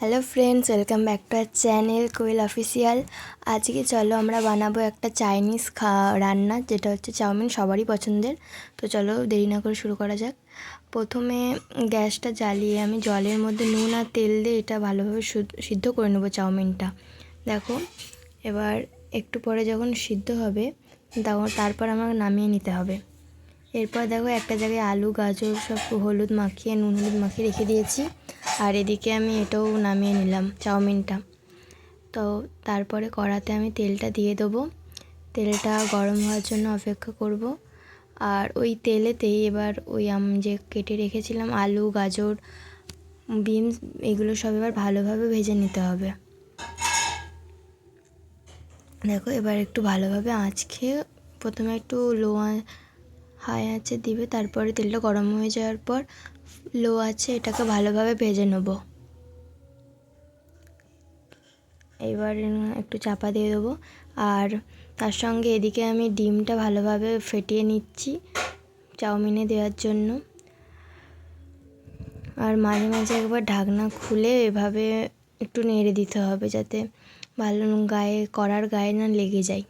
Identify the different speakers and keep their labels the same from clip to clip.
Speaker 1: Hello friends welcome back to our channel Koel official আজকে চলো আমরা বানাবো একটা চাইনিজ খা, রান্না, যেটা হচ্ছে চাউমিন সবারই পছন্দের। তো চলো দেরি না করে শুরু করা যাক। প্রথমে গ্যাসটা জ্বালিয়ে আমি জলের মধ্যে নুন আর তেল দিয়ে এটা ভালোভাবে সিদ্ধ করে নেব চাউমিনটা। দেখো, এবার একটু পরে যখন সিদ্ধ হবে তখন তারপর আমাকে নামিয়ে নিতে হবে। এরপর দেখো একটা জায়গায় আলু, গাজর সব হলুদ মাখিয়ে, নুন হলুদ মাখিয়ে রেখে দিয়েছি। আর এদিকে আমি এটাও নামিয়ে নিলাম, চাউমিনটা। তো তারপরে কড়াতে আমি তেলটা দিয়ে দেবো। তেলটা গরম হওয়ার জন্য অপেক্ষা করব। আর ওই তেলেতেই এবার ওই আমি যে কেটে রেখেছিলাম, আলু, গাজর, বিনস, এগুলো সব এবার ভালোভাবে ভেজে নিতে হবে। দেখো এবার একটু ভালোভাবে আঁচ খেয়ে প্রথমে একটু লো হাই আছে দিবে, তারপরে তেলটা গরম হয়ে যাওয়ার পর লো আছে, এটাকে ভালোভাবে ভেজে নেব। এবার একটু চাপা দিয়ে দেবো। আর তার সঙ্গে এদিকে আমি ডিমটা ভালোভাবে ফেটিয়ে নিচ্ছি চাউমিনে দেওয়ার জন্য। আর মাঝে মাঝে একবার ঢাকনা খুলে এভাবে একটু নেড়ে দিতে হবে যাতে ভালো গায়ে কড়ার গায়ে না লেগে যায়।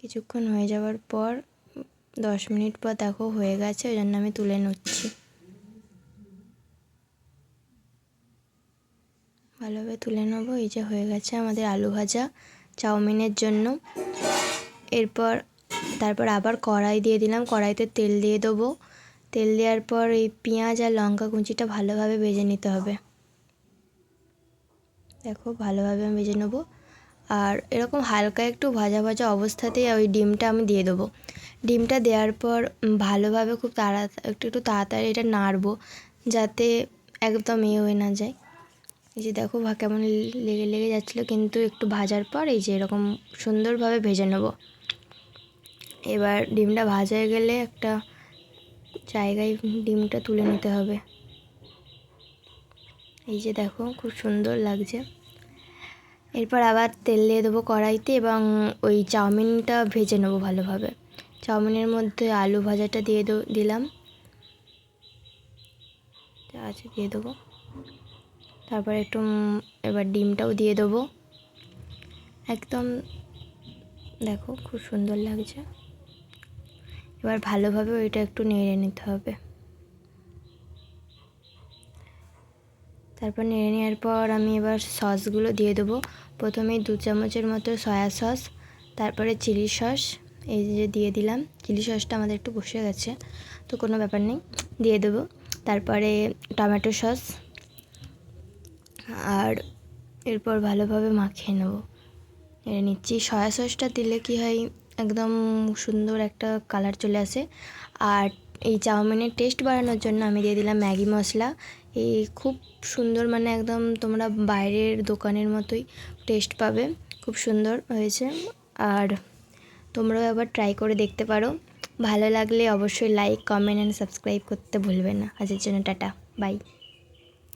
Speaker 1: কিছুক্ষণ হয়ে যাওয়ার পর দশ মিনিট পর দেখো হয়ে গেছে, ওই জন্য আমি তুলে নিচ্ছি। ভালোভাবে তুলে নেব, এই যে হয়ে গেছে আমাদের আলু ভাজা চাউমিনের জন্য। এরপর, তারপর আবার কড়াই দিয়ে দিলাম, কড়াইতে তেল দিয়ে দেবো। তেল দেওয়ার পর এই পেঁয়াজ আর লঙ্কা কুচিটা ভালোভাবে ভেজে নিতে হবে। দেখো, ভালোভাবে আমি ভেজে নেব। আর এরকম হালকা একটু ভাজা ভাজা অবস্থাতেই ওই ডিমটা আমি দিয়ে দেবো। ডিমটা দেওয়ার পর ভালোভাবে খুব তাড়া একটু একটু তাড়াতাড়ি এটা নাড়বো, যাতে একদম এ হয়ে না যায়। এই যে দেখো কেমন লেগে লেগে যাচ্ছিল, কিন্তু একটু ভাজার পর এই যে এরকম সুন্দরভাবে ভেজে নেব। এবার ডিমটা ভাজা হয়ে গেলে একটা জায়গায় ডিমটা তুলে নিতে হবে। এই যে দেখো খুব সুন্দর লাগছে। এরপর আবার তেল দিয়ে দেবো কড়াইতে এবং ওই চাউমিনটা ভেজে নেব ভালোভাবে। চাউমিনের মধ্যে আলু ভাজাটা দিয়ে দিলাম। আছে দিয়ে দেবো। তারপর একটু এবার ডিমটাও দিয়ে দেবো। একদম, দেখো খুব সুন্দর লাগছে। এবার ভালোভাবে ওইটা একটু নেড়ে নিতে হবে। তারপর নেড়ে নেওয়ার পর আমি এবার সসগুলো দিয়ে দেবো। প্রথমেই দু চামচের মতো সয়া সস, তারপরে চিলি সস। এই যে দিয়ে দিলাম, চিলি সসটা আমাদের একটু বসে গেছে, তো কোনো ব্যাপার নেই, দিয়ে দেবো। তারপরে টমেটো সস, আর এরপর ভালোভাবে মাখিয়ে নেব। এর নিচ্ছি, সয়া সসটা দিলে কি হয়, একদম সুন্দর একটা কালার চলে আসে। আর এই চাউমিনের টেস্ট বাড়ানোর জন্য আমি দিয়ে দিলাম ম্যাগি মশলা। এই খুব সুন্দর মানে একদম তোমরা বাইরের দোকানের মতোই টেস্ট পাবে, খুব সুন্দর হয়েছে। আর তোমরাও আবার ট্রাই করে দেখতে পারো। ভালো লাগলে অবশ্যই লাইক কমেন্ট অ্যান্ড সাবস্ক্রাইব করতে ভুলবে না। আজের জন্য টাটা বাই